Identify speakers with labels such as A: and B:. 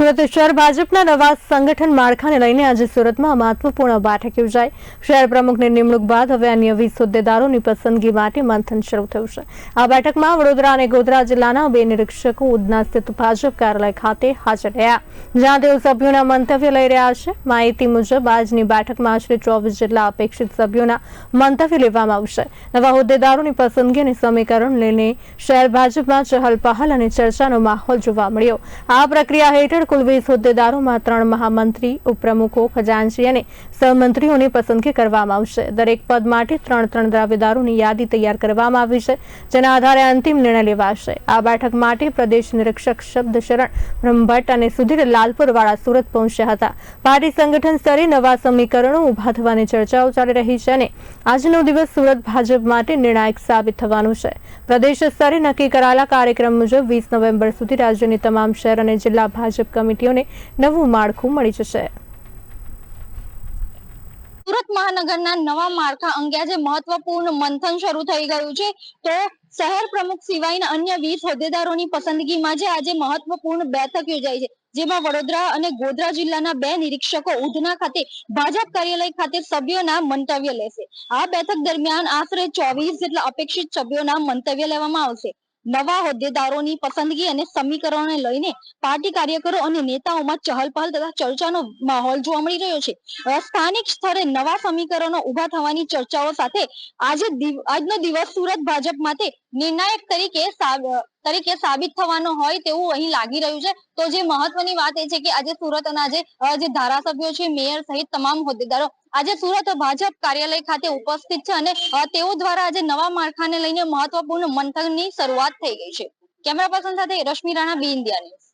A: સુરત શહેર ભાજપના નવા સંગઠન માળખાને લઈને આજે સુરતમાં મહત્વપૂર્ણ બેઠક યોજાઈ. શહેર પ્રમુખની નિમણૂક બાદ હવે અન્ય વીસ હોદ્દેદારોની પસંદગી માટે મંથન શરૂ થયું છે. આ બેઠકમાં વડોદરા અને ગોધરા જિલ્લાના બે નિરીક્ષકો ઉધના સ્થિત ભાજપ કાર્યાલય ખાતે હાજર રહ્યા. જ્યાં તેઓ સભ્યોના મંતવ્ય લઈ રહ્યા છે. માહિતી મુજબ, આજની બેઠકમાં આશરે ચોવીસ જેટલા અપેક્ષિત સભ્યોના મંતવ્ય લેવામાં આવશે. નવા હોદ્દેદારોની પસંદગી અને સમીકરણ લઈને શહેર ભાજપમાં ચહલ પહલ અને ચર્ચાનો માહોલ જોવા મળ્યો. આ પ્રક્રિયા હેઠળ કુલ વીસ હોદ્દેદારોમાં ત્રણ મહામંત્રી, ઉપપ્રમુખો ખજાનશ્રી અને સહમંત્રીઓની પસંદગી કરવામાં આવશે. દરેક પદ માટે ત્રણ ત્રણ દાવેદારોની યાદી તૈયાર કરવામાં આવી છે, જેના આધારે અંતિમ નિર્ણય લેવાશે. આ બેઠક માટે પ્રદેશ નિરીક્ષક શબ્દ શરણ બ્રહ્મભટ્ટ અને સુધીર લાલપુરવાળા સુરત પહોંચ્યા હતા. પાર્ટી સંગઠન સ્તરે નવા સમીકરણો ઊભા થવાની ચર્ચાઓ ચાલી રહી છે અને આજનો દિવસ સુરત ભાજપ માટે નિર્ણાયક સાબિત થવાનું છે. પ્રદેશ સ્તરે નક્કી કરાયેલા કાર્યક્રમ મુજબ વીસ નવેમ્બર સુધી રાજ્યની તમામ શહેર અને જિલ્લા ભાજપ કમિટીઓને નવું માળખું મળી જશે.
B: સુરત મહાનગરના નવા માળખા અંગે આજે મહત્વપૂર્ણ મંથન શરૂ થઈ ગયું છે. તો શહેર પ્રમુખ સિવાયના અન્ય વીસ હોદ્દેદારોની પસંદગીમાં જે આજે મહત્વપૂર્ણ બેઠક યોજાઈ છે. જેમાં વડોદરા અને ગોધરા જિલ્લાના બે નિરીક્ષકો ઉધના ખાતે, ભાજપ કાર્યાલય ખાતે સભ્યોના મંતવ્ય લેશે. આ બેઠક દરમિયાન આશરે ચોવીસ જેટલા અપેક્ષિત સભ્યોના મંતવ્ય લેવામાં આવશે. નવા હોદ્દેદારોની પસંદગી અને સમીકરણોને લઈને પાર્ટી કાર્યકરો અને નેતાઓમાં ચહલપહલ તથા ચર્ચાનો માહોલ જોવા મળી રહ્યો છે. સ્થાનિક સ્તરે નવા સમીકરણો ઊભા થવાની ચર્ચાઓ સાથે આજે આજનો દિવસ સુરત ભાજપ માટે નિર્ણાયક તરીકે તરીકે સાબિત થવાનો હોય તેવું અહીં લાગી રહ્યું છે. તો જે મહત્વની વાત એ છે કે આજે સુરતના જે ધારાસભ્યો છે, મેયર સહિત તમામ હોદ્દેદારો, આજે સુરત ભાજપ કાર્યાલય ખાતે ઉપસ્થિત છે અને તેઓ દ્વારા આજે નવા માળખાને લઈને મહત્વપૂર્ણ મંથનની શરૂઆત થઈ ગઈ છે. કેમેરા પર્સન સાથે Rashmi Rana, B India News.